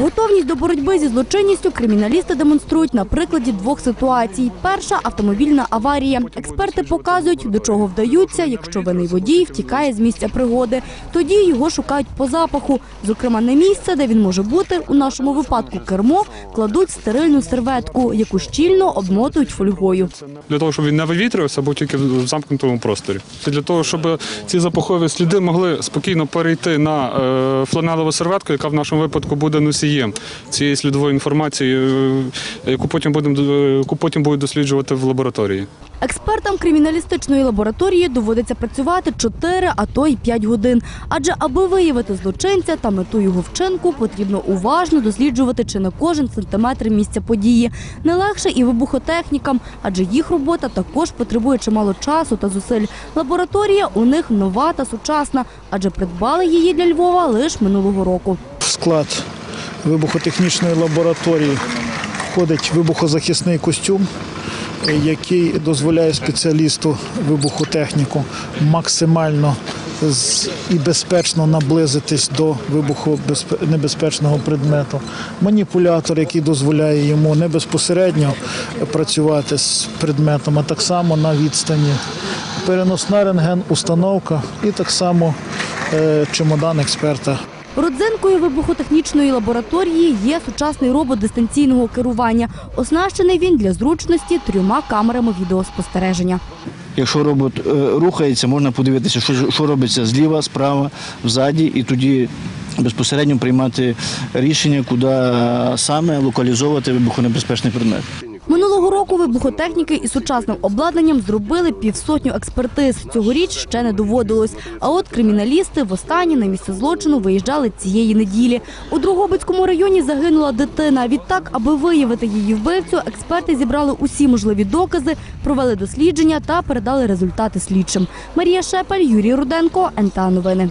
Готовність до боротьби зі злочинністю криміналісти демонструють на прикладі двох ситуацій. Перша автомобільна аварія. Експерти показують, до чого вдаються, якщо винний водій втікає з місця пригоди. Тоді його шукають по запаху. Зокрема, на місце, де він може бути, у нашому випадку кермо, кладуть стерильну серветку, яку щільно обмотують фольгою. для того, щоб він не вивітрювався, або тільки в замкнутому просторі. Це для того, щоб ці запахові сліди могли спокійно перейти на е, фланелеву серветку, яка в нашому випадку буде носієм цієї слідової інформації, е, яку потім будемо е, яку потім будуть досліджувати в лабораторії. Експертам криміналістичної лабораторії доводиться працювати 4, а то й 5 годин. Адже аби виявити злочинця та мету його вчинку, потрібно уважно досліджувати чи не кожен сантиметр місця події. Не легше і вибухотехнікам, адже їх робота також потребує чимало часу та зусиль. Лабораторія у них нова та сучасна, адже придбали її для Львова лише минулого року. Склад вибухотехнічної лабораторії входить вибухозахисний костюм, який дозволяє спеціалісту вибухотехніку максимально і безпечно наблизитись до вибухонебезпечного предмету. Маніпулятор, який дозволяє йому не безпосередньо працювати з предметом, а так само на відстані. Переносна рентген-установка і так само е, чемодан експерта Родзинкою вибухотехнічної лабораторії є сучасний робот дистанційного керування. Оснащений він для зручності трьома камерами відеоспостереження. Якщо робот е, рухається, можна подивитися, що, що робиться зліва, справа, взаді, і тоді безпосередньо приймати рішення, куди саме локалізовувати вибухонебезпечний предмет. Минулого року вибухотехніки із сучасним обладнанням зробили півсотню експертиз. Цьогоріч ще не доводилось. А от криміналісти востаннє на місце злочину виїжджали цієї неділі. У Другобицькому районі загинула дитина. Відтак, аби виявити її вбивцю, експерти зібрали усі можливі докази, провели дослідження та передали результати слідчим. Марія Шепель, Юрій Руденко, НТА Новини.